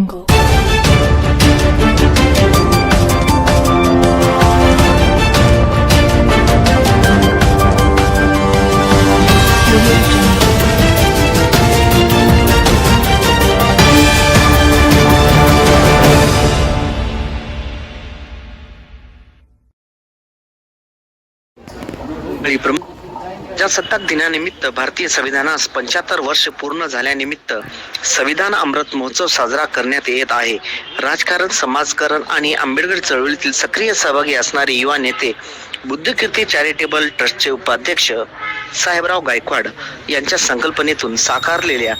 Angle. Dari प्रजासत्ताक दिनानिमित्त भारतीय संविधानास पंच्याहत्तर वर्ष पूर्ण झाल्यानिमित्त संविधान अमृत महोत्सव साजरा करण्यात येत आहे. राजकारण समाजकारण आणि आंबेडकर चळवळीतील सक्रिय सहभागी असणारे युवा नेते बुद्धकीर्ती चॅरिटेबल ट्रस्टचे उपाध्यक्ष साहेबराव गायकवाड यांच्या संकल्पनेतून साकारलेल्या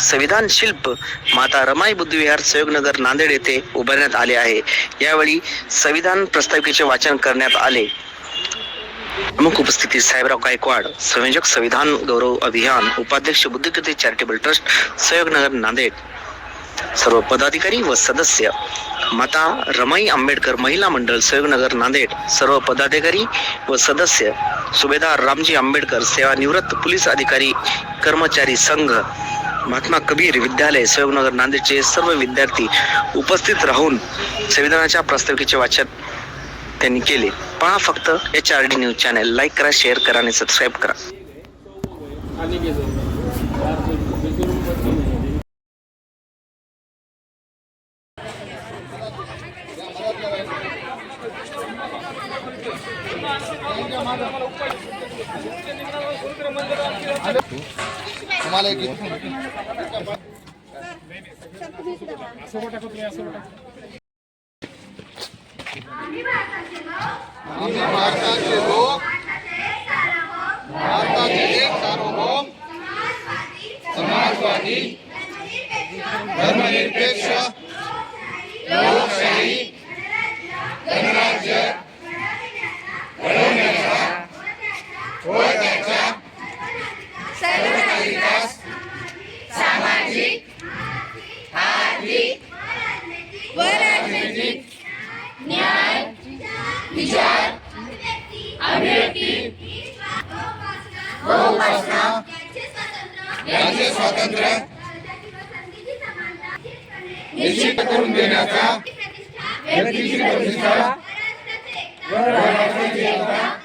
संविधान शिल्प माता रमाई बुद्धविहार सहयोगनगर नांदेड येथे उभारण्यात आले आहे. यावेळी संविधान प्रस्ताविकेचे वाचन करण्यात आले. प्रमुख उपस्थिती साहेबराव गायकवाड संयोजक संविधान गौरव अभियान उपाध्यक्ष बुद्धकीर्ती चॅरिटेबल ट्रस्ट सहयोगनगर नांदेड. सर्व पदाधिकारी व सदस्य माता रमाई आंबेडकर महिला मंडळ सहयोगनगर नांदेड. सर्व पदाधिकारी व सदस्य सुभेदार रामजी आंबेडकर सेवानिवृत्त पोलीस अधिकारी कर्मचारी संघ महात्मा कबीर विद्यालय सहयोगनगर नांदेडचे सर्व विद्यार्थी उपस्थित राहून संविधानाच्या प्रास्ताविकेचे वाचन त्यांनी केले. पहा फक्त H R D news channel like करा शेअर करा आणि सबस्क्राईब करा. तुम्हाला एक आम्ही भारताचे लोक भारताचे एक सार्वभौम समाजवादी धर्मनिरपेक्ष लोकशाही गणराज्य घडवण्याचा व त्याचा सर्वांगीण विकास व राजनैतिक व उपासना यांचे स्वातंत्र्य. निश्चित करून देण्याचा. व्यक्तीची प्रतिष्ठा. व राष्ट्राची एकता.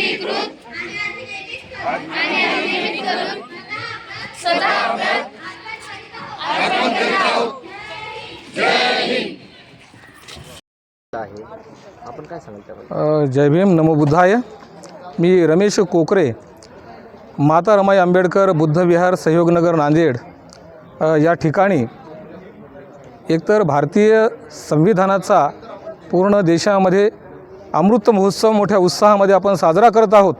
अंगीकृत आणि अधिनियमित करून सदा आपल्यात अर्पण करीत आहोत. जय हिंद आहे आपण काय सांगाल त्याबद्दल जय भीम नमो बुद्धाय. मी रमेश कोकरे माता रमाई आंबेडकर बुद्धविहार सहयोगनगर नांदेड. या ठिकाणी एकतर भारतीय संविधानाचा पूर्ण देशामध्ये अमृत महोत्सव मोठ्या उत्साहामध्ये आपण साजरा करत आहोत.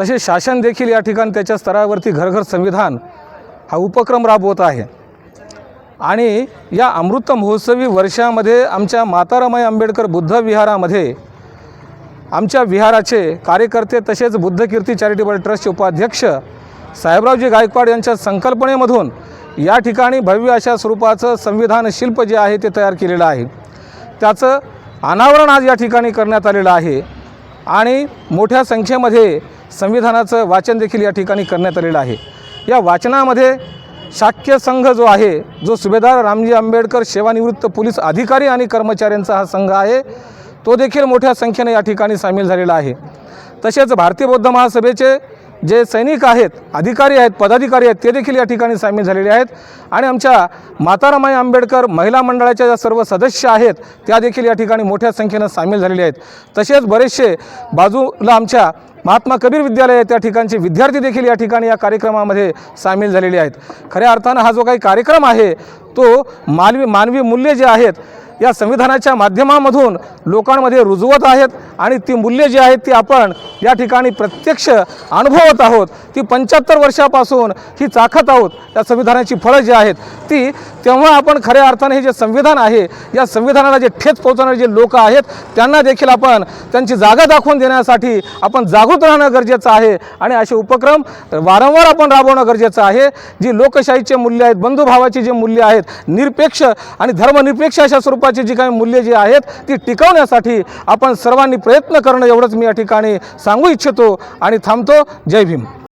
तसे शासन देखील या ठिकाणी त्याच्या स्तरावरती घरघर संविधान हा उपक्रम राबवत आहे. आणि या अमृत महोत्सवी वर्षामध्ये आमच्या मातारामाई आंबेडकर बुद्ध विहारामध्ये आमच्या विहाराचे कार्यकर्ते तसेच बुद्धकीर्ती चॅरिटेबल ट्रस्टचे उपाध्यक्ष साहेबरावजी गायकवाड यांच्या संकल्पनेमधून या ठिकाणी भव्य अशा स्वरूपाचं संविधान शिल्प जे आहे ते तयार केलेलं आहे. त्याचं अनावरण आज या ठिकाणी करण्यात आलेलं आहे. आणि मोठ्या संख्येमध्ये संविधानाचं वाचन देखील या ठिकाणी करण्यात आलेलं आहे. या वाचनामध्ये शाक्य संघ जो आहे जो सुभेदार रामजी आंबेडकर सेवानिवृत्त पोलीस अधिकारी आणि कर्मचाऱ्यांचा हा संघ आहे तो देखील मोठ्या संख्येने या ठिकाणी सामील झालेला आहे. तसेच भारतीय बौद्ध महासभेचे जे सैनिक आहेत अधिकारी आहेत पदाधिकारी आहेत ते देखील या ठिकाणी सामील झालेले आहेत. आणि आमच्या मातारामाई आंबेडकर महिला मंडळाच्या ज्या सर्व सदस्य आहेत त्या देखील या ठिकाणी मोठ्या संख्येनं सामील झालेले आहेत. तसेच बरेचसे बाजूला आमच्या महात्मा कबीर विद्यालय आहे, त्या ठिकाणचे विद्यार्थी देखील या ठिकाणी या कार्यक्रमामध्ये सामील झालेले आहेत. खऱ्या अर्थानं हा जो काही कार्यक्रम आहे तो मानवी मानवी मूल्य जे आहेत या संविधानाच्या माध्यमामधून लोकांमध्ये रुजवत आहेत आणि ती मूल्ये जी आहेत ती आपण या ठिकाणी प्रत्यक्ष अनुभवत आहोत. ती पंच्याहत्तर वर्षापासून ही चाखत आहोत. या संविधानाची फळं जी आहेत ती तेव्हा आपण खऱ्या अर्थाने हे जे संविधान आहे या संविधानाला जे ठेच पोहोचवणारे जे लोक आहेत त्यांना देखील आपण त्यांची जागा दाखवून देण्यासाठी आपण जागृत राहणं गरजेचं आहे. आणि असे उपक्रम वारंवार आपण राबवणं गरजेचं आहे. जी लोकशाहीचे मूल्य आहेत बंधुभावाची जी मूल्य आहेत निरपेक्ष आणि धर्मनिरपेक्ष अशा स्वरूपाची जी काही मूल्ये जी आहेत ती टिकवण्यासाठी आपण सर्वांनी प्रयत्न करणं एवढंच मी या ठिकाणी सांगू इच्छितो. आणि थांबतो. जय भीम.